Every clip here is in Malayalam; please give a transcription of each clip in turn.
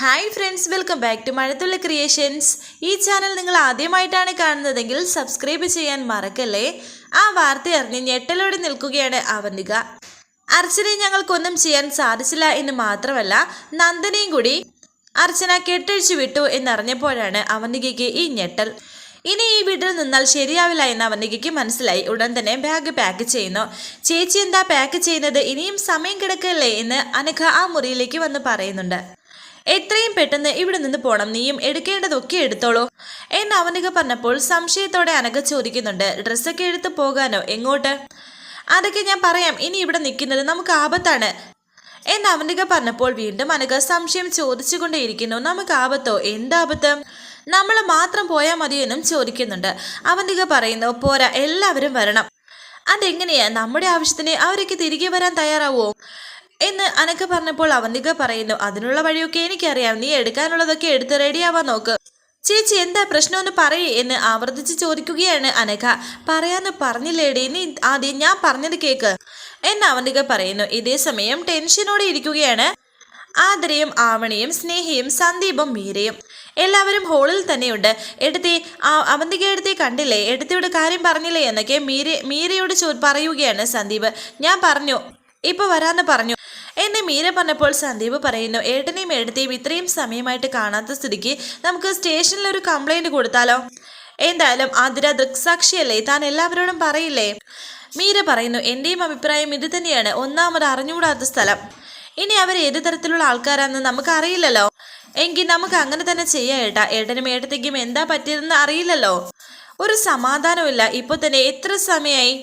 Hi friends welcome back to Mazhathulli creations ഈ ചാനൽ നിങ്ങൾ ആദ്യമായിട്ടാണ് കാണുന്നതെങ്കിൽ സബ്സ്ക്രൈബ് ചെയ്യാൻ മറക്കല്ലേ? ആ വാർത്ത അറിഞ്ഞ് ഞെട്ടലോടെ നിൽക്കുകയാണ് അവന്തിക. അർച്ചനയെ ഞങ്ങൾക്കൊന്നും ചെയ്യാൻ സാധിച്ചില്ല എന്ന് മാത്രമല്ല നന്ദനയും കൂടി അർച്ചന കെട്ടഴിച്ചു വിട്ടു എന്നറിഞ്ഞപ്പോഴാണ് അവന്തികയ്ക്ക് ഈ ഞെട്ടൽ. ഇനി ഈ വീട്ടിൽ നിന്നാൽ ശരിയാവില്ല എന്ന് അവന്തികയ്ക്ക് മനസ്സിലായി. ഉടൻ തന്നെ ബാഗ് പാക്ക് ചെയ്യുന്നു. ചേച്ചി എന്താ പാക്ക് ചെയ്യുന്നത്? ഇനിയും സമയം കിടക്കല്ലേ എന്ന് അനഘ ആ മുറിയിലേക്ക് വന്ന് പറയുന്നുണ്ട്. എത്രയും പെട്ടെന്ന് ഇവിടെ നിന്ന് പോണം നീയും എടുക്കേണ്ടതൊക്കെ എടുത്തോളൂ. എന്ന് അവനിക പറഞ്ഞപ്പോൾ സംശയത്തോടെ അനഘ ചോദിക്കുന്നുണ്ട് ഡ്രസ്സൊക്കെ എടുത്ത് പോകാനോ? എങ്ങോട്ട്? അതൊക്കെ ഞാൻ പറയാം. ഇനി ഇവിടെ നിൽക്കുന്നത് നമുക്ക് ആപത്താണ്. എന്ന് അവനിക പറഞ്ഞപ്പോൾ വീണ്ടും അനഘ സംശയം ചോദിച്ചുകൊണ്ടേയിരിക്കുന്നു നമുക്ക് ആപത്തോ? എന്താപത്ത് നമ്മൾ മാത്രം പോയാൽ മതിയെന്നും ചോദിക്കുന്നുണ്ട്. അവനിക പറയുന്നു പോരാ എല്ലാവരും വരണം. അതെങ്ങനെയാ? നമ്മുടെ ആവശ്യത്തിന് അവരൊക്കെ തിരികെ വരാൻ തയ്യാറാവോ? എന്ന് അനക്ക് പറഞ്ഞപ്പോൾ അവന്തിക പറയുന്നു അതിനുള്ള വഴിയൊക്കെ എനിക്കറിയാം. നീ എടുക്കാനുള്ളതൊക്കെ എടുത്ത് റെഡിയാവാൻ നോക്ക്. ചേച്ചി എന്താ പ്രശ്നമെന്ന് പറയേ എന്ന് ആവർത്തിച്ച് ചോദിക്കുകയാണ് അനഘ. പറയാന്ന് പറഞ്ഞില്ലേടി നീ ആദ്യം ഞാൻ പറഞ്ഞത് കേക്ക് എന്ന് അവന്തിക പറയുന്നു. ഇതേ സമയം ടെൻഷനോടെ ഇരിക്കുകയാണ് ആദരയും ആവണിയും സ്നേഹിയും സന്ദീപും മീരയും. എല്ലാവരും ഹോളിൽ തന്നെയുണ്ട്. എടുത്തി അവന്തിക എടുത്തി കണ്ടില്ലേ? എടുത്തിയുടെ കാര്യം പറഞ്ഞില്ലേ എന്നൊക്കെ മീര മീരയോട് ചോ പറയുകയാണ് സന്ദീപ്. ഞാൻ പറഞ്ഞു ഇപ്പൊ വരാന്ന് പറഞ്ഞു. എന്നെ മീര പറഞ്ഞപ്പോൾ സന്ദീപ് പറയുന്നു ഏട്ടനെയും എടുത്തിയും ഇത്രയും സമയമായിട്ട് കാണാത്ത സ്ഥിതിക്ക് നമുക്ക് സ്റ്റേഷനിൽ ഒരു കംപ്ലൈന്റ് കൊടുത്താലോ? എന്തായാലും ആതിര ദൃക്സാക്ഷിയല്ലേ താൻ എല്ലാവരോടും പറയില്ലേ? മീര പറയുന്നു എന്റെയും അഭിപ്രായം ഇത് തന്നെയാണ് ഒന്നാമത് അറിഞ്ഞുകൂടാത്ത സ്ഥലം. ഇനി അവർ ഏത് തരത്തിലുള്ള ആൾക്കാരാണെന്ന് നമുക്ക് അറിയില്ലല്ലോ. എങ്കിൽ നമുക്ക് അങ്ങനെ തന്നെ ചെയ്യാം ഏട്ടാ ഏട്ടനും ഏട്ടത്തേക്കും എന്താ പറ്റിയതെന്ന് അറിയില്ലല്ലോ. ഒരു സമാധാനമില്ല ഇപ്പൊ തന്നെ എത്ര സമയമായി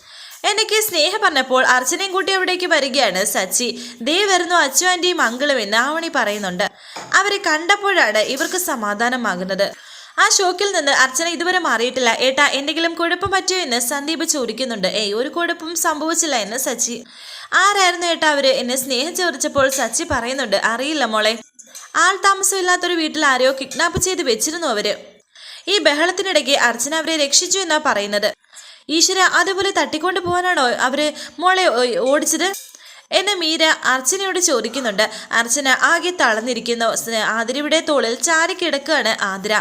എനിക്ക് സ്നേഹ പറഞ്ഞപ്പോൾ അർച്ചനയും കൂട്ടി അവിടേക്ക് വരികയാണ്. സച്ചി ദേ വരുന്നു അച്ചു ആന്റിയും അങ്കിളും എന്ന് ആവണി പറയുന്നുണ്ട്. അവരെ കണ്ടപ്പോഴാണ് ഇവർക്ക് സമാധാനമാകുന്നത്. ആ ഷോക്കിൽ നിന്ന് അർച്ചന ഇതുവരെ മാറിയിട്ടില്ല. ഏട്ടാ എന്തെങ്കിലും കുഴപ്പം പറ്റിയോ എന്ന് സന്ദീപ് ചോദിക്കുന്നുണ്ട്. ഏയ് ഒരു കുഴപ്പം സംഭവിച്ചില്ല എന്ന് സച്ചി. ആരായിരുന്നു ഏട്ടാ അവർ എന്നെ സ്നേഹം ചോദിച്ചപ്പോൾ സച്ചി പറയുന്നുണ്ട്. അറിയില്ല മോളെ. ആൾ താമസമില്ലാത്തൊരു വീട്ടിൽ ആരെയോ കിഡ്നാപ്പ് ചെയ്ത് വെച്ചിരുന്നു അവർ. ഈ ബഹളത്തിനിടയ്ക്ക് അർച്ചന അവരെ രക്ഷിച്ചു എന്നാ പറയുന്നത്. ഈശ്വര അതുപോലെ തട്ടിക്കൊണ്ട് പോകാനാണോ അവർ മോളെ ഓടിച്ചത്? എന്നെ മീര അർച്ചനയോട് ചോദിക്കുന്നുണ്ട്. അർച്ചന ആകെ തളർന്നിരിക്കുന്നു. ആതിരയുടെ തോളിൽ ചാരി കിടക്കുകയാണ് ആതിര.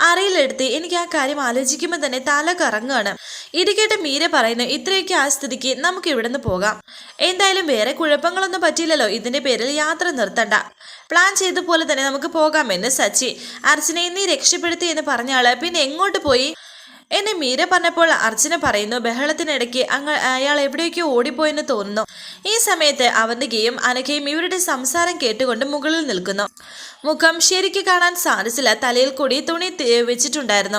അറിയിലെടുത്ത് എനിക്ക് ആ കാര്യം ആലോചിക്കുമ്പോൾ തന്നെ തല കറങ്ങുകയാണ്. ഇത് കേട്ട് മീര പറയുന്നു ഇത്രയൊക്കെ ആ സ്ഥിതിക്ക് നമുക്ക് ഇവിടുന്ന് പോകാം. എന്തായാലും വേറെ കുഴപ്പങ്ങളൊന്നും പറ്റിയില്ലല്ലോ. ഇതിന്റെ പേരിൽ യാത്ര നിർത്തണ്ട. പ്ലാൻ ചെയ്ത പോലെ തന്നെ നമുക്ക് പോകാമെന്ന് സച്ചി. അർച്ചനയെ നീ രക്ഷപ്പെടുത്തി എന്ന് പറഞ്ഞാൾ പിന്നെ എങ്ങോട്ട് പോയി? എന്നെ മീര പറഞ്ഞപ്പോൾ അർച്ചന പറയുന്നു ബഹളത്തിനിടയ്ക്ക് അങ്ങ് അയാൾ എവിടേക്കോ ഓടിപ്പോയെന്ന് തോന്നുന്നു. ഈ സമയത്ത് അവന്തികയും അനഘയും ഇവരുടെ സംസാരം കേട്ടുകൊണ്ട് മുകളിൽ നിൽക്കുന്നു. മുഖം ശരിക്ക് കാണാൻ സാധിച്ചില്ല. തലയിൽ കൂടി തുണി വെച്ചിട്ടുണ്ടായിരുന്നു.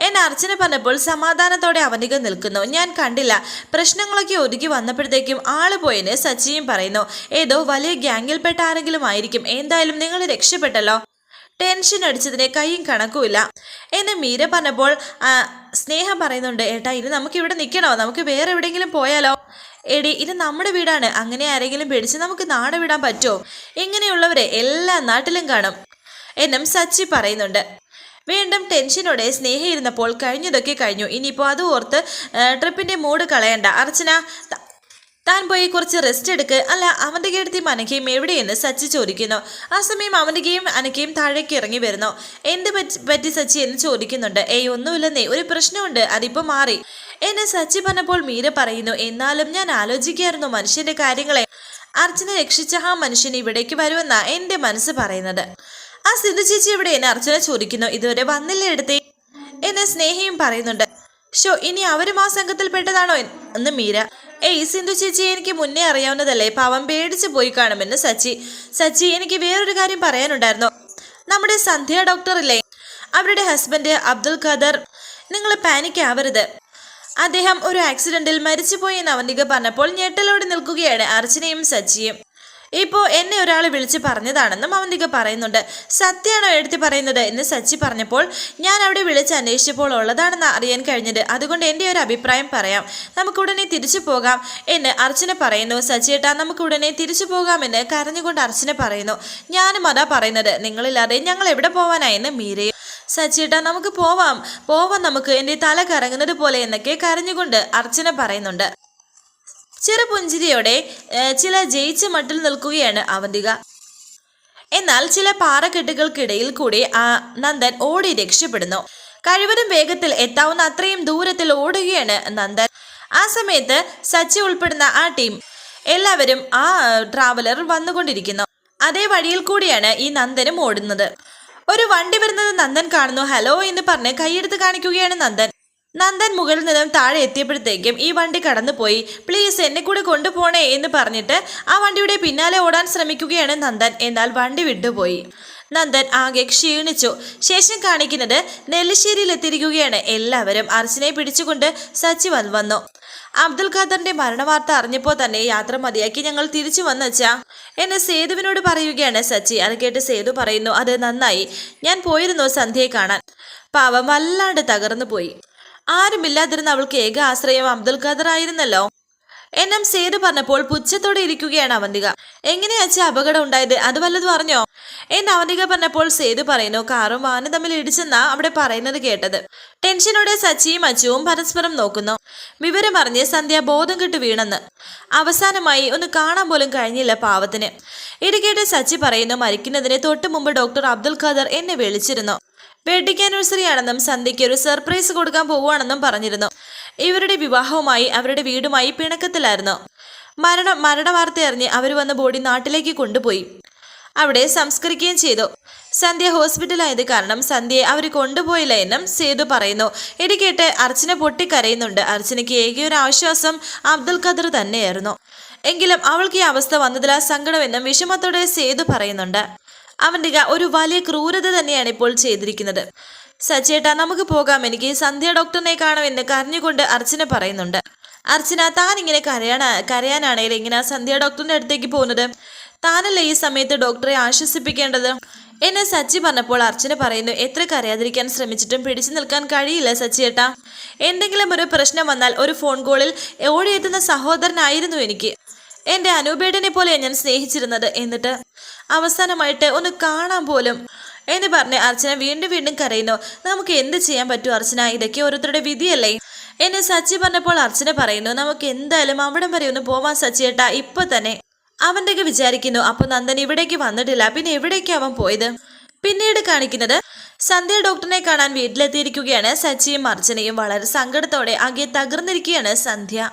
എന്നെ അർച്ചന പറഞ്ഞപ്പോൾ സമാധാനത്തോടെ അവനിക നിൽക്കുന്നു. ഞാൻ കണ്ടില്ല. പ്രശ്നങ്ങളൊക്കെ ഒതുക്കി വന്നപ്പോഴത്തേക്കും ആൾ പോയെന്ന് സച്ചിയും പറയുന്നു. ഏതോ വലിയ ഗ്യാങ്ങിൽപ്പെട്ട ആരെങ്കിലും ആയിരിക്കും. എന്തായാലും നിങ്ങൾ രക്ഷപ്പെട്ടല്ലോ. ടെൻഷൻ അടിച്ചതിനെ കൈയും കണക്കുമില്ല. എന്ന് മീര പറഞ്ഞപ്പോൾ സ്നേഹം പറയുന്നുണ്ട് ഏട്ടാ ഇത് നമുക്ക് ഇവിടെ നിൽക്കണോ? നമുക്ക് വേറെ എവിടെയെങ്കിലും പോയാലോ? എടി ഇത് നമ്മുടെ വീടാണ്. അങ്ങനെ ആരെങ്കിലും പേടിച്ച് നമുക്ക് നാട് വിടാൻ പറ്റുമോ? ഇങ്ങനെയുള്ളവരെ എല്ലാ നാട്ടിലും കാണും എന്നും സച്ചി പറയുന്നുണ്ട്. വീണ്ടും ടെൻഷനോടെ സ്നേഹം ഇരുന്നപ്പോൾ കഴിഞ്ഞതൊക്കെ കഴിഞ്ഞു. ഇനിയിപ്പോൾ അത് ഓർത്ത് ട്രിപ്പിന്റെ മൂഡ് കളയണ്ട. അർച്ചന താൻ പോയി കുറച്ച് റെസ്റ്റ് എടുക്ക്. അല്ല അവന്റെ കേടത്തിയും അനക്കയും എവിടെയെന്ന് സച്ചി ചോദിക്കുന്നു. ആ സമയം അവന്റെയും അനക്കയും താഴേക്ക് ഇറങ്ങി വരുന്നു. എന്ത് പറ്റി സച്ചി എന്ന് ചോദിക്കുന്നുണ്ട്. ഏയ് ഒന്നുമില്ലെന്നേ ഒരു പ്രശ്നമുണ്ട്. അതിപ്പോൾ മാറി. എന്നെ സച്ചി പറഞ്ഞപ്പോൾ മീര പറയുന്നു എന്നാലും ഞാൻ ആലോചിക്കായിരുന്നു മനുഷ്യന്റെ കാര്യങ്ങളെ. അർച്ചന രക്ഷിച്ച ആ മനുഷ്യൻ ഇവിടേക്ക് വരുമെന്നാ എന്റെ മനസ്സ് പറയുന്നത്. ആ സിന്ധു ചേച്ചി ഇവിടെ എന്നെ അർച്ചന ചോദിക്കുന്നു. ഇതുവരെ വന്നില്ല എടുത്തേ? എന്നെ സ്നേഹയും പറയുന്നുണ്ട്. ഷോ ഇനി അവരും ആ സംഘത്തിൽ പെട്ടതാണോ എന്ന് മീര ഏയ് സിന്ധു ചേച്ചി എനിക്ക് മുന്നേ അറിയാവുന്നതല്ലേ? പാവം പേടിച്ച് പോയി കാണുമെന്ന് സച്ചി. സച്ചി എനിക്ക് വേറൊരു കാര്യം പറയാനുണ്ടായിരുന്നു. നമ്മുടെ സന്ധ്യ ഡോക്ടർ ഇല്ലേ അവരുടെ ഹസ്ബൻഡ് അബ്ദുൽ ഖദർ. നിങ്ങൾ പാനിക് ആവരുത്. അദ്ദേഹം ഒരു ആക്സിഡന്റിൽ മരിച്ചുപോയി എന്ന് പറഞ്ഞപ്പോൾ ഞെട്ടലോടെ നിൽക്കുകയാണ് അർച്ചനയും സച്ചിയും. ഇപ്പോൾ എന്നെ ഒരാൾ വിളിച്ച് പറഞ്ഞതാണെന്നും അവന്തിക പറയുന്നുണ്ട്. സത്യമാണോ എടുത്തു പറയുന്നത് എന്ന് സച്ചി പറഞ്ഞപ്പോൾ ഞാൻ അവിടെ വിളിച്ച് അന്വേഷിച്ചപ്പോൾ ഉള്ളതാണെന്ന് അറിയാൻ കഴിഞ്ഞത്. അതുകൊണ്ട് എന്റെ ഒരു അഭിപ്രായം പറയാം. നമുക്ക് ഉടനെ തിരിച്ചു പോകാം എന്ന് അർച്ചന പറയുന്നു. സച്ചിയേട്ടാ നമുക്ക് ഉടനെ തിരിച്ചു പോകാമെന്ന് കരഞ്ഞുകൊണ്ട് അർച്ചന പറയുന്നു. ഞാനും അതാ പറയുന്നത്. നിങ്ങളില്ലാതെ ഞങ്ങൾ എവിടെ പോവാനായെന്ന് മീരയും സച്ചിയേട്ടാ നമുക്ക് പോവാം. പോവാം നമുക്ക്. എന്റെ തല കറങ്ങുന്നത് പോലെ എന്നൊക്കെ കരഞ്ഞുകൊണ്ട് അർച്ചന പറയുന്നുണ്ട്. ചെറുപുഞ്ചിരിയോടെ ചില ജയിച്ച മട്ടിൽ നിൽക്കുകയാണ് അവന്തിക. എന്നാൽ ചില പാറക്കെട്ടുകൾക്കിടയിൽ കൂടി ആ നന്ദൻ ഓടി രക്ഷപ്പെടുന്നു. കഴിവതും വേഗത്തിൽ എത്താവുന്ന അത്രയും ദൂരത്തിൽ ഓടുകയാണ് നന്ദൻ. ആ സമയത്ത് സച്ചി ഉൾപ്പെടുന്ന ആ ടീം എല്ലാവരും ആ ട്രാവലർ വന്നുകൊണ്ടിരിക്കുന്നു. അതേ വഴിയിൽ കൂടിയാണ് ഈ നന്ദനും ഓടുന്നത്. ഒരു വണ്ടി വരുന്നത് നന്ദൻ കാണുന്നു. ഹലോ എന്ന് പറഞ്ഞ് കൈയെടുത്ത് കാണിക്കുകയാണ് നന്ദൻ. നന്ദൻ മുകളിൽ നിന്നും താഴെ എത്തിയപ്പോഴത്തേക്കും ഈ വണ്ടി കടന്നുപോയി. പ്ലീസ് എന്നെ കൂടെ കൊണ്ടുപോണേ എന്ന് പറഞ്ഞിട്ട് ആ വണ്ടിയുടെ പിന്നാലെ ഓടാൻ ശ്രമിക്കുകയാണ് നന്ദൻ. എന്നാൽ വണ്ടി വിട്ടുപോയി. നന്ദൻ ആകെ ക്ഷീണിച്ചു. ശേഷം കാണിക്കുന്നത് നെല്ലിശ്ശേരിയിൽ എത്തിയിരിക്കുകയാണ് എല്ലാവരും അർച്ചനെ പിടിച്ചുകൊണ്ട് സച്ചി വന്നു. അബ്ദുൽ ഖാദറിന്റെ മരണവാർത്ത അറിഞ്ഞപ്പോൾ തന്നെ യാത്ര മതിയാക്കി ഞങ്ങൾ തിരിച്ചു വന്നച്ചാ എന്നെ സേതുവിനോട് പറയുകയാണ് സച്ചി. അത് കേട്ട് സേതു പറയുന്നു അത് നന്നായി. ഞാൻ പോയിരുന്നു സന്ധ്യയെ കാണാൻ. പാവം വല്ലാണ്ട് തകർന്നു പോയി ആരുമില്ലാതിരുന്ന അവൾക്ക് ഏക ആശ്രയം അബ്ദുൽ ഖാദർ ആയിരുന്നല്ലോ. എന്നും സേതു പറഞ്ഞപ്പോൾ പുച്ഛത്തോടെ ഇരിക്കുകയാണ് അവന്തിക. എങ്ങനെയാച്ച അപകടം ഉണ്ടായത്? അത് വല്ലതും അറിഞ്ഞോ? എന്ന് അവന്തിക പറഞ്ഞപ്പോൾ സേതു പറയുന്നു കാറും വാനും തമ്മിൽ ഇടിച്ചെന്നാ അവിടെ പറയുന്നത് കേട്ടത്. ടെൻഷനോടെ സച്ചിയും അച്ചുവും പരസ്പരം നോക്കുന്നു. വിവരം അറിഞ്ഞ് സന്ധ്യ ബോധം കെട്ട് വീണെന്ന്. അവസാനമായി ഒന്ന് കാണാൻ പോലും കഴിഞ്ഞില്ല പാവത്തിന്. ഇത് കേട്ട് സച്ചി പറയുന്നു മരിക്കുന്നതിന് തൊട്ടു മുമ്പ് ഡോക്ടർ അബ്ദുൽ ഖാദർ എന്നെ വിളിച്ചിരുന്നു. വെഡിങ് ആനിവേഴ്സറി ആണെന്നും സന്ധ്യയ്ക്ക് ഒരു സർപ്രൈസ് കൊടുക്കാൻ പോവുകയാണെന്നും പറഞ്ഞിരുന്നു. ഇവരുടെ വിവാഹവുമായി അവരുടെ വീടുമായി പിണക്കത്തിലായിരുന്നു. മരണം മരണവാർത്ത അറിഞ്ഞ് അവർ വന്ന ബോഡി നാട്ടിലേക്ക് കൊണ്ടുപോയി. അവിടെ സംസ്കരിക്കുകയും ചെയ്തു. സന്ധ്യ ഹോസ്പിറ്റലായത് കാരണം സന്ധ്യയെ അവർ കൊണ്ടുപോയില്ല എന്നും സേതു പറയുന്നു. ഇത് കേട്ട് അർച്ചന പൊട്ടിക്കരയുന്നുണ്ട്. അർച്ചനയ്ക്ക് ഏക ഒരു ആശ്വാസം അബ്ദുൽ ഖദർ തന്നെയായിരുന്നു. എങ്കിലും അവൾക്ക് ഈ അവസ്ഥ വന്നതിലാ സങ്കടമെന്നും വിഷമത്തോടെ സേതു പറയുന്നുണ്ട്. അവന്തിക ഒരു വലിയ ക്രൂരത തന്നെയാണ് ഇപ്പോൾ ചെയ്തിരിക്കുന്നത്. സച്ചേട്ടാ നമുക്ക് പോകാം. എനിക്ക് സന്ധ്യ ഡോക്ടറിനെ കാണുമെന്ന് കരഞ്ഞുകൊണ്ട് അർച്ചന പറയുന്നുണ്ട്. അർച്ചന താൻ ഇങ്ങനെ കരയാണ കരയാനാണെങ്കിൽ ഇങ്ങനെ സന്ധ്യ ഡോക്ടറിന്റെ അടുത്തേക്ക് പോകുന്നത്? താനല്ലേ ഈ സമയത്ത് ഡോക്ടറെ ആശ്വസിപ്പിക്കേണ്ടത്? എന്നെ സച്ചി പറഞ്ഞപ്പോൾ അർച്ചന പറയുന്നു എത്ര കരയാതിരിക്കാൻ ശ്രമിച്ചിട്ടും പിടിച്ചു നിൽക്കാൻ കഴിയില്ല സച്ചിയേട്ടാ എന്തെങ്കിലും ഒരു പ്രശ്നം വന്നാൽ ഒരു ഫോൺ കോളിൽ ഓടിയെത്തുന്ന സഹോദരനായിരുന്നു എനിക്ക്. എന്റെ അനൂപേടനെ പോലെ ഞാൻ സ്നേഹിച്ചിരുന്നത് എന്നിട്ട് അവസാനമായിട്ട് ഒന്ന് കാണാൻ പോലും എന്ന് പറഞ്ഞ് അർച്ചന വീണ്ടും വീണ്ടും കരയുന്നു. നമുക്ക് എന്ത് ചെയ്യാൻ പറ്റും അർച്ചന? ഇതൊക്കെ ഓരോരുത്തരുടെ വിധിയല്ലേ? എന്നെ സച്ചി പറഞ്ഞപ്പോൾ അർച്ചന പറയുന്നു നമുക്ക് എന്തായാലും അവിടം വരെ ഒന്ന് പോവാൻ സച്ചിയേട്ടാ ഇപ്പൊ തന്നെ. അവന്റെയൊക്കെ വിചാരിക്കുന്നു അപ്പൊ നന്ദൻ ഇവിടേക്ക് വന്നിട്ടില്ല പിന്നെ എവിടേക്ക് അവൻ പോയത്? പിന്നീട് കാണിക്കുന്നത് സന്ധ്യ ഡോക്ടറിനെ കാണാൻ വീട്ടിലെത്തിയിരിക്കുകയാണ് സച്ചിയും അർച്ചനയും. വളരെ സങ്കടത്തോടെ ആകെ തകർന്നിരിക്കുകയാണ് സന്ധ്യ.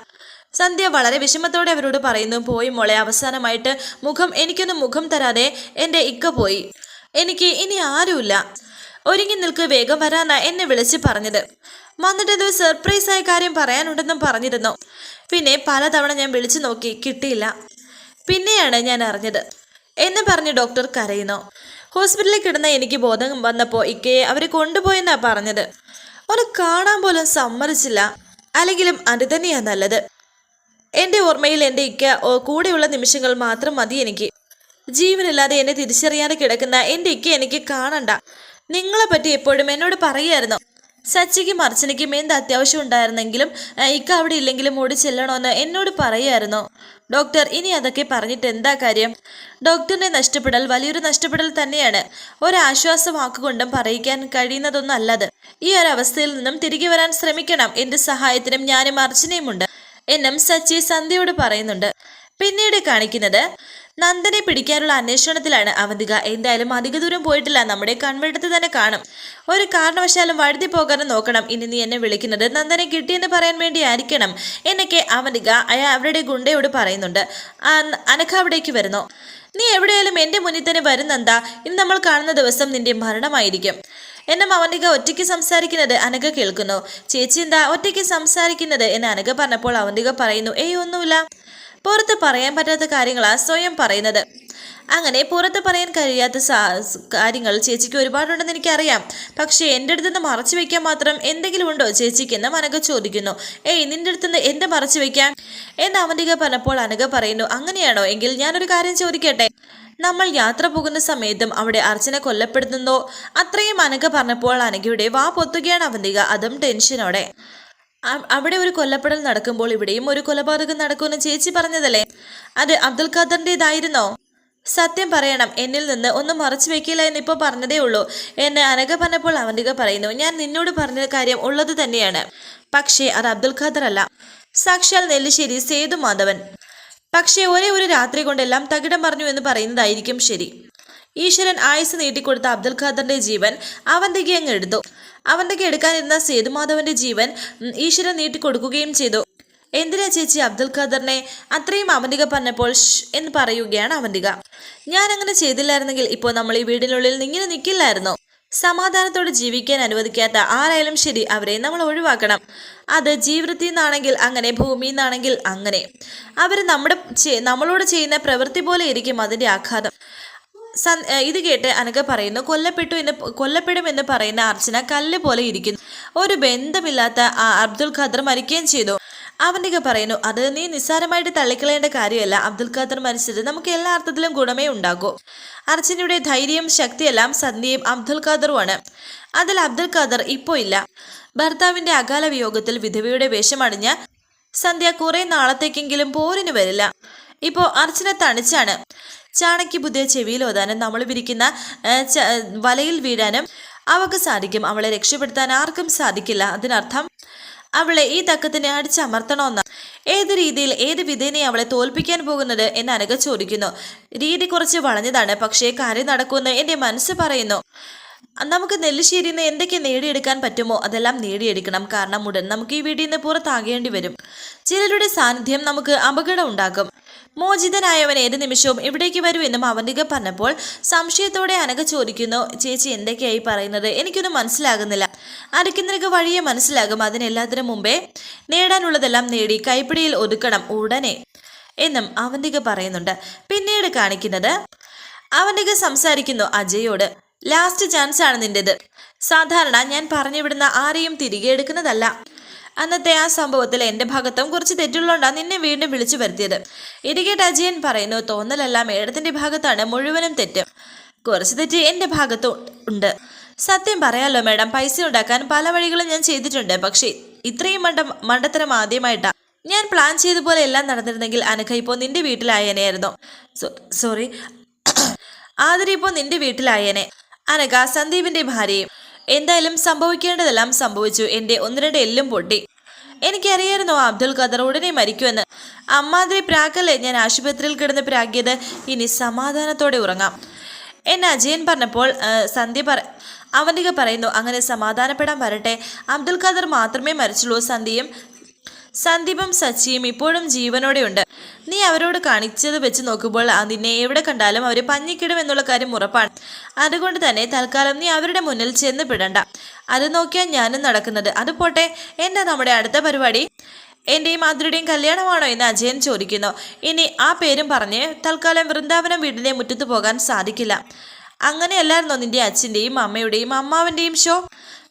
സന്ധ്യ വളരെ വിഷമത്തോടെ അവരോട് പറയുന്നു പോയി മോളെ അവസാനമായിട്ട് മുഖം എനിക്കൊന്ന് മുഖം തരാതെ എന്റെ ഇക്ക പോയി. എനിക്ക് ഇനി ആരുമില്ല. ഒരുങ്ങി നിൽക്ക് വേഗം വരാനാ എന്നെ വിളിച്ച് പറഞ്ഞത്. വന്നിട്ട് ഇത് സർപ്രൈസ് ആയ കാര്യം പറയാനുണ്ടെന്നും പറഞ്ഞിരുന്നു. പിന്നെ പലതവണ ഞാൻ വിളിച്ചു നോക്കി കിട്ടിയില്ല. പിന്നെയാണ് ഞാൻ അറിഞ്ഞത്. എന്ന് പറഞ്ഞ് ഡോക്ടർ കരയുന്നു. ഹോസ്പിറ്റലിൽ കിടന്ന എനിക്ക് ബോധം വന്നപ്പോൾ ഇക്കയെ അവർ കൊണ്ടുപോയെന്നാ പറഞ്ഞത്. ഒന്ന് കാണാൻ പോലും സമ്മതിച്ചില്ല. അല്ലെങ്കിലും അത് തന്നെയാ നല്ലത്. എന്റെ ഓർമ്മയിൽ എന്റെ ഇക്ക കൂടെയുള്ള നിമിഷങ്ങൾ മാത്രം മതി എനിക്ക്. ജീവനില്ലാതെ എന്നെ തിരിച്ചറിയാതെ കിടക്കുന്ന എന്റെ ഇക്ക എനിക്ക് കാണണ്ട. നിങ്ങളെ പറ്റി എപ്പോഴും എന്നോട് പറയായിരുന്നു. സച്ചിക്കും അർച്ചനയ്ക്കും എന്ത് അത്യാവശ്യം ഉണ്ടായിരുന്നെങ്കിലും ഇക്ക അവിടെ ഇല്ലെങ്കിലും ഓടി ചെല്ലണമെന്ന് എന്നോട് പറയായിരുന്നു. ഡോക്ടർ ഇനി അതൊക്കെ പറഞ്ഞിട്ട് എന്താ കാര്യം? ഡോക്ടറിനെ നഷ്ടപ്പെടൽ വലിയൊരു നഷ്ടപ്പെടൽ തന്നെയാണ്. ഒരാശ്വാസ വാക്കുകൊണ്ടും പറയിക്കാൻ കഴിയുന്നതൊന്നും അല്ലത്. ഈ ഒരവസ്ഥയിൽ നിന്നും തിരികെ വരാൻ ശ്രമിക്കണം. എന്റെ സഹായത്തിനും ഞാനും അർച്ചനയുമുണ്ട് എന്നും സച്ചി സന്ധ്യയോട് പറയുന്നുണ്ട്. പിന്നീട് കാണിക്കുന്നത് നന്ദനെ പിടിക്കാനുള്ള അന്വേഷണത്തിലാണ് അവന്തിക. എന്തായാലും അധിക ദൂരം പോയിട്ടില്ല. നമ്മുടെ കൺവെടുത്ത് തന്നെ കാണും. ഒരു കാരണവശാലും വഴുതി പോകാതെ നോക്കണം. ഇനി നീ എന്നെ വിളിക്കുന്നത് നന്ദനെ കിട്ടിയെന്ന് പറയാൻ വേണ്ടി ആയിരിക്കണം എന്നൊക്കെ അവന്തിക അയാൾ അവരുടെ ഗുണ്ടയോട് പറയുന്നുണ്ട്. അനഘ അവിടേക്ക് വരുന്നു. നീ എവിടെയാലും എന്റെ മുന്നിൽ തന്നെ വരുന്നെന്താ? ഇന്ന് നമ്മൾ കാണുന്ന ദിവസം നിന്റെ മരണമായിരിക്കും. എന്നും അവനിക ഒറ്റയ്ക്ക് സംസാരിക്കുന്നത് അനഘ കേൾക്കുന്നു. ചേച്ചി എന്താ ഒറ്റയ്ക്ക് സംസാരിക്കുന്നത് എന്ന് അനഘ പറഞ്ഞപ്പോൾ അവന്തിക പറയുന്നു ഏയ് ഒന്നുമില്ല. പുറത്ത് പറയാൻ പറ്റാത്ത കാര്യങ്ങളാണ് സ്വയം പറയുന്നത്. അങ്ങനെ പുറത്ത് പറയാൻ കഴിയാത്ത കാര്യങ്ങൾ ചേച്ചിക്ക് ഒരുപാടുണ്ടെന്ന് എനിക്കറിയാം. പക്ഷേ എന്റെ അടുത്ത് നിന്ന് മറച്ചു വെക്കാൻ മാത്രം എന്തെങ്കിലും ഉണ്ടോ ചേച്ചിക്ക് എന്ന് അനഘ ചോദിക്കുന്നു. ഏയ് നിന്റെ അടുത്ത് നിന്ന് എന്ത് മറച്ചു വയ്ക്കാം എന്ന് അവന്തിക പറഞ്ഞപ്പോൾ അനഘ പറയുന്നു അങ്ങനെയാണോ? എങ്കിൽ ഞാനൊരു കാര്യം ചോദിക്കട്ടെ. നമ്മൾ യാത്ര പോകുന്ന സമയത്തും അവിടെ അർച്ചന കൊല്ലപ്പെടുത്തുന്നോ അത്രയും അനഘ പറഞ്ഞപ്പോൾ അനഘയുടെ വാ പൊത്തുകയാണ് അവന്തിക. അതും ടെൻഷനോടെ. അവിടെ ഒരു കൊല്ലപ്പെടൽ നടക്കുമ്പോൾ ഇവിടെയും ഒരു കൊലപാതകം നടക്കുമെന്ന് ചേച്ചി പറഞ്ഞതല്ലേ? അത് അബ്ദുൽ ഖാദറിന്റെതായിരുന്നോ സത്യം പറയണം എന്നിൽ നിന്ന് ഒന്നും മറച്ചു വെക്കില്ല എന്ന് ഇപ്പോൾ പറഞ്ഞതേ ഉള്ളൂ. എന്നെ അനഘ പറഞ്ഞപ്പോൾ അവന്തിക പറയുന്നു ഞാൻ നിന്നോട് പറഞ്ഞ കാര്യം ഉള്ളത് തന്നെയാണ്. പക്ഷേ അത് അബ്ദുൽ ഖാദർ അല്ല സാക്ഷാൽ നെല്ലിശ്ശേരി സേതു മാധവൻ പക്ഷേ ഒരേ ഒരു രാത്രി കൊണ്ടെല്ലാം തകിടം പറഞ്ഞു എന്ന് പറയുന്നതായിരിക്കും ശരി. ഈശ്വരൻ ആയുസ് നീട്ടിക്കൊടുത്ത അബ്ദുൽ ഖാദറിന്റെ ജീവൻ അവന്റെ അങ്ങ് എടുത്തു. അവന്റെ എടുക്കാനിരുന്ന സേതുമാധവന്റെ ജീവൻ ഈശ്വരൻ നീട്ടിക്കൊടുക്കുകയും ചെയ്തു. എന്തിനാ ചേച്ചി അബ്ദുൽ ഖാദറിനെ അത്രയും അവന്തിക പറഞ്ഞപ്പോൾ എന്ന് പറയുകയാണ് അവന്തിക ഞാൻ അങ്ങനെ ചെയ്തില്ലായിരുന്നെങ്കിൽ ഇപ്പോൾ നമ്മൾ ഈ വീടിനുള്ളിൽ ഇങ്ങനെ നിൽക്കില്ലായിരുന്നോ സമാധാനത്തോടെ ജീവിക്കാൻ അനുവദിക്കാത്ത ആരായാലും ശരി അവരെ നമ്മൾ ഒഴിവാക്കണം. അത് ജീവിതത്തിൽ നിന്നാണെങ്കിൽ അങ്ങനെ ഭൂമിയിൽ നിന്നാണെങ്കിൽ അങ്ങനെ. അവർ നമ്മുടെ നമ്മളോട് ചെയ്യുന്ന പ്രവൃത്തി പോലെ ഇരിക്കും അതിന്റെ ആഘാതം. ഇത് കേട്ട് അനക്ക പറയുന്നു കൊല്ലപ്പെട്ടു എന്ന് കൊല്ലപ്പെടും എന്ന് പറയുന്ന അർച്ചന കല്ല് പോലെ ഇരിക്കുന്നു. ഒരു ബന്ധമില്ലാത്ത ആ അബ്ദുൽ ഖദർ മരിക്കുകയും ചെയ്തു. അവന്റെ പറയുന്നു അത് നീ നിസ്സാരമായിട്ട് തള്ളിക്കളയേണ്ട കാര്യമല്ല. അബ്ദുൽ ഖാദർ മരിച്ചത് നമുക്ക് എല്ലാ അർത്ഥത്തിലും ഗുണമേ ഉണ്ടാകൂ. അർച്ചനയുടെ ധൈര്യം ശക്തിയെല്ലാം സന്ധ്യയും അബ്ദുൽ ഖാദറുമാണ് അതിൽ അബ്ദുൽ ഖാദർ ഇപ്പോൾ ഇല്ല. ഭർത്താവിന്റെ അകാല വിയോഗത്തിൽ വിധവയുടെ വേഷമണിഞ്ഞ സന്ധ്യ കുറേ നാളത്തേക്കെങ്കിലും പോരിന് വരില്ല. ഇപ്പോൾ അർച്ചന തണിച്ചാണ്. ചാണക്യ ബുദ്ധിയെ ചെവിയിൽ ഓതാനും നമ്മൾ വിരിക്കുന്ന വലയിൽ വീഴാനും അവൾക്ക് സാധിക്കും. അവളെ രക്ഷപ്പെടുത്താൻ ആർക്കും സാധിക്കില്ല. അതിനർത്ഥം അവളെ ഈ തക്കത്തിന് അടിച്ചമർത്തണമെന്ന്. ഏത് രീതിയിൽ ഏത് വിധേനെ അവളെ തോൽപ്പിക്കാൻ പോകുന്നത് എന്ന് അനഘ ചോദിക്കുന്നു. രീതി കുറച്ച് വളഞ്ഞതാണ് പക്ഷേ കാര്യം നടക്കുമെന്ന് എന്റെ മനസ്സ് പറയുന്നു. നമുക്ക് നെല്ലിശ്ശേരിയിൽ നിന്ന് എന്തൊക്കെ നേടിയെടുക്കാൻ പറ്റുമോ അതെല്ലാം നേടിയെടുക്കണം. കാരണം ഉടൻ നമുക്ക് ഈ വീട്ടിൽ നിന്ന് പുറത്താകേണ്ടി വരും. ചിലരുടെ സാന്നിധ്യം നമുക്ക് അപകടം ഉണ്ടാക്കും. മോചിതനായവൻ ഏത് നിമിഷവും എവിടേക്ക് വരൂ എന്നും അവന്തിക പറഞ്ഞപ്പോൾ സംശയത്തോടെ അനക ചോദിക്കുന്നു ചേച്ചി എന്തൊക്കെയായി പറയുന്നത്? എനിക്കൊന്നും മനസ്സിലാകുന്നില്ല. അരയ്ക്കുന്നതിനൊക്കെ വഴിയെ മനസ്സിലാകും. അതിനെല്ലാത്തിനും മുമ്പേ നേടാനുള്ളതെല്ലാം നേടി കൈപ്പിടിയിൽ ഒതുക്കണം ഉടനെ എന്നും അവന്തിക പറയുന്നുണ്ട്. പിന്നീട് കാണിക്കുന്നത് അവന്തിക സംസാരിക്കുന്നു അജയോട്. ലാസ്റ്റ് ചാൻസ് ആണ് നിന്റേത്. സാധാരണ ഞാൻ പറഞ്ഞുവിടുന്ന ആരെയും തിരികെ എടുക്കുന്നതല്ല. അന്നത്തെ ആ സംഭവത്തിൽ എന്റെ ഭാഗത്തും കുറച്ച് തെറ്റുള്ളതുകൊണ്ടാണ് നിന്നെ വീണ്ടും വിളിച്ചു വരുത്തിയത്. ഇരികേട്ട് അജയൻ പറയുന്നു തോന്നലെല്ലാം മേഡത്തിന്റെ ഭാഗത്താണ് മുഴുവനും തെറ്റ്. കുറച്ച് തെറ്റ് എന്റെ ഭാഗത്തും ഉണ്ട്. സത്യം പറയാലോ മേഡം പൈസ ഉണ്ടാക്കാൻ പല വഴികളും ഞാൻ ചെയ്തിട്ടുണ്ട് പക്ഷേ ഇത്രയും മണ്ട മണ്ടത്തരം ആദ്യമായിട്ടാ. ഞാൻ പ്ലാൻ ചെയ്ത പോലെ എല്ലാം നടന്നിരുന്നെങ്കിൽ അനഘ ഇപ്പോൾ നിന്റെ വീട്ടിലായേനെയായിരുന്നു. സോറി. ആതിരി ഇപ്പോൾ നിന്റെ വീട്ടിലായേനെ. അനഘ സന്ദീപിന്റെ ഭാര്യയും. എന്തായാലും സംഭവിക്കേണ്ടതെല്ലാം സംഭവിച്ചു. എന്റെ ഒന്ന് രണ്ട് എല്ലും പൊട്ടി. എനിക്കറിയായിരുന്നു അബ്ദുൽ ഖദർ ഉടനെ മരിക്കുമെന്ന്. അമ്മാതിരി പ്രാക്കല്ലേ ഞാൻ ആശുപത്രിയിൽ കിടന്ന് പ്രാഗിയത് ഇനി സമാധാനത്തോടെ ഉറങ്ങാം. എന്നെ അജയൻ പറഞ്ഞപ്പോൾ സന്ധ്യ പറ അവന്റെ പറയുന്നു അങ്ങനെ സമാധാനപ്പെടാൻ വരട്ടെ. അബ്ദുൽ ഖദർ മാത്രമേ മരിച്ചുള്ളൂ സന്ധ്യയും സന്ദീപും സച്ചിയും ഇപ്പോഴും ജീവനോടെയുണ്ട്. നീ അവരോട് കാണിച്ചത് വെച്ച് നോക്കുമ്പോൾ നിന്നെ എവിടെ കണ്ടാലും അവരെ പഞ്ഞിക്കിടും എന്നുള്ള കാര്യം ഉറപ്പാണ്. അതുകൊണ്ട് തന്നെ തൽക്കാലം നീ അവരുടെ മുന്നിൽ ചെന്ന് പിടണ്ട. അത് നോക്കിയാൽ ഞാനും നടക്കുന്നത്. അത് പോട്ടെ. എന്താ നമ്മുടെ അടുത്ത പരിപാടി? എന്റെയും മാതൃയുടെയും കല്യാണമാണോ എന്ന് അജയൻ ചോദിക്കുന്നു. ഇനി ആ പേരും പറഞ്ഞ് തൽക്കാലം വൃന്ദാവനം വീടിന്റെ മുറ്റത്ത് പോകാൻ സാധിക്കില്ല. അങ്ങനെയല്ലായിരുന്നോ നിന്റെ അച്ഛന്റെയും അമ്മയുടെയും അമ്മാവന്റെയും ഷോ?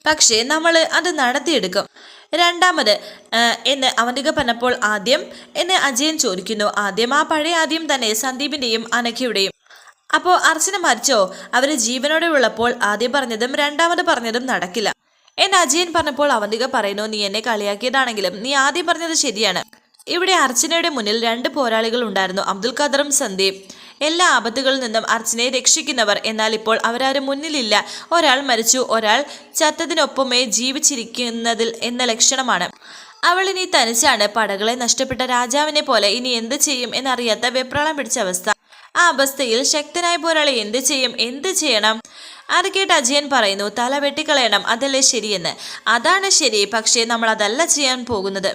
പക്ഷേ നമ്മൾ അത് നടത്തിയെടുക്കും. രണ്ടാമത് എന്ന് അവന്തിക പറഞ്ഞപ്പോൾ ആദ്യം എന്ന് അജയൻ ചോദിക്കുന്നു. ആദ്യം ആ പഴയ ആദ്യം തന്നെ സന്ദീപിന്റെയും അനഘയുടെയും. അപ്പോ അർച്ചന മരിച്ചോ? അവർ ജീവനോടെ ഉള്ളപ്പോൾ ആദ്യം പറഞ്ഞതും രണ്ടാമത് പറഞ്ഞതും നടക്കില്ല. എന്ന് അജയൻ പറഞ്ഞപ്പോൾ അവന്തിക പറയുന്നു നീ എന്നെ കളിയാക്കിയതാണെങ്കിലും നീ ആദ്യം പറഞ്ഞത് ശരിയാണ്. ഇവിടെ അർച്ചനയുടെ മുന്നിൽ രണ്ട് പോരാളികൾ ഉണ്ടായിരുന്നു അബ്ദുൽ ഖാദറും സന്ദീപ്. എല്ലാ ആപത്തുകളിൽ നിന്നും അർച്ചനയെ രക്ഷിക്കുന്നവർ. എന്നാൽ ഇപ്പോൾ അവരാരും മുന്നിലില്ല. ഒരാൾ മരിച്ചു. ഒരാൾ ചത്തതിനൊപ്പമേ ജീവിച്ചിരിക്കുന്നതിൽ എന്ന ലക്ഷണമാണ്. അവൾ ഇനി തനിച്ചാണ്. പടകളെ നഷ്ടപ്പെട്ട രാജാവിനെ പോലെ ഇനി എന്ത് ചെയ്യും എന്നറിയാത്ത വെപ്രാളം പിടിച്ച അവസ്ഥ. ആ അവസ്ഥയിൽ ശക്തനായ പോരാളി എന്ത് ചെയ്യും? എന്ത് ചെയ്യണം? അത് കേട്ട് അജയൻ പറയുന്നു തല വെട്ടിക്കളയണം. അതല്ലേ ശരിയെന്ന്. അതാണ് ശരി. പക്ഷേ നമ്മൾ അതല്ല ചെയ്യാൻ പോകുന്നത്.